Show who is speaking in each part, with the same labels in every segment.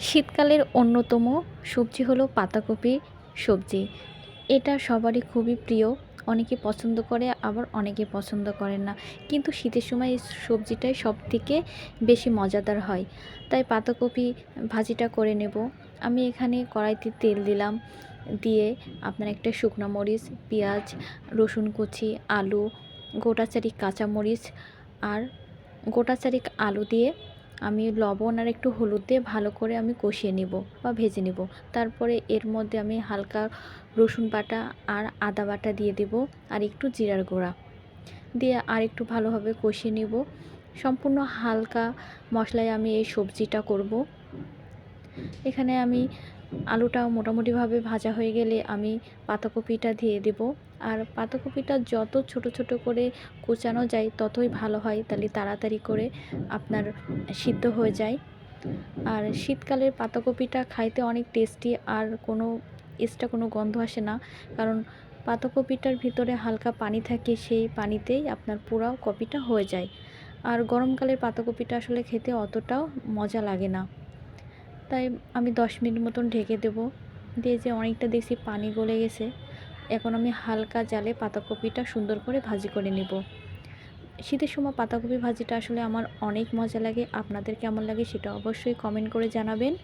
Speaker 1: শীতকালের অন্যতম সবজি হলো পাতাকপি সবজি। এটা সবারই খুবই প্রিয়। অনেকে পছন্দ করে, আবার অনেকে পছন্দ করেন না। কিন্তু শীতের সময় এই সবজিটাই সব থেকে বেশি মজাদার হয়। তাই পাতাকপি ভাজিটা করে নেব। আমি এখানে কড়াইতে তেল দিলাম। দিয়ে আপনার একটা শুকনো মরিচ, পেঁয়াজ, রসুন কুচি, আলু, গোটা চারিক কাঁচামরিচ আর গোটা চারিক আলু দিয়ে আমি লবণ আর একটু হলুদ দিয়ে ভালো করে আমি কষিয়ে নিব বা ভেজে নিব। তারপরে এর মধ্যে আমি হালকা রসুন বাটা আর আদা বাটা দিয়ে দেব আর একটু জিরার গুঁড়া। দিয়ে আর একটু ভালোভাবে কষিয়ে নিব। সম্পূর্ণ হালকা মশলায় আমি এই সবজিটা করব। এখানে আমি আলুটা মোটামুটিভাবে ভাজা হয়ে গেলে আমি পাতাকপিটা দিয়ে দেব। আর পাতাকপিটা যত ছোট ছোট করে কুচানো যায়, ততই ভালো হয়, তাহলে তাড়াতাড়ি করে আপনার সিদ্ধ হয়ে যায়। আর শীতকালের পাতাকপিটা খাইতে অনেক টেস্টি, আর কোনো এক্সট্রা কোনো গন্ধ আসে না। কারণ পাতাকপিটার ভিতরে হালকা পানি থাকে, সেই পানিতেই আপনার পুরো কপিটা হয়ে যায়। আর গরমকালের পাতাকপিটা আসলে খেতে অতটাও মজা লাগে না। তাই আমি দশ মিনিট মতন ঢেকে দেবো। দিয়ে যে অনেকটা দেখছি পানি গলে গেছে, এখন আমি হালকা জালে পাতাকপিটা সুন্দর করে ভাজি করে নেব। শীতের সময় পাতাকপি ভাজিটা আসলে আমার অনেক মজা লাগে। আপনাদের কেমন লাগে সেটা অবশ্যই কমেন্ট করে জানাবেন।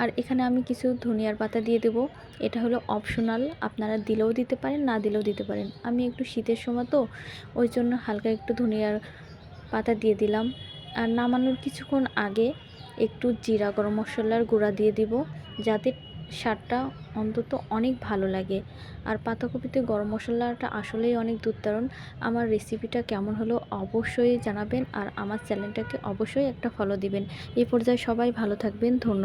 Speaker 1: আর এখানে আমি কিছু ধনিয়ার পাতা দিয়ে দেব। এটা হলো অপশনাল আপনারা দিলেও দিতে পারেন, না দিলেও দিতে পারেন। আমি একটু শীতের সময় তো, ওই জন্য হালকা একটু ধনিয়ার পাতা দিয়ে দিলাম। আর নামানোর কিছুক্ষণ আগে একটু জিরা গরম মশলার গুঁড়া দিয়ে দিব, যাতে স্বাদটা অন্তত অনেক ভালো লাগে। আর পাতাকপিতে গরম মশলাটা আসলেই অনেক দুর্দারণ আমার রেসিপিটা কেমন হলো অবশ্যই জানাবেন, আর আমার চ্যানেলটাকে অবশ্যই একটা ফলো দিবেন। এই পর্যায়ে সবাই ভালো থাকবেন, ধন্যবাদ।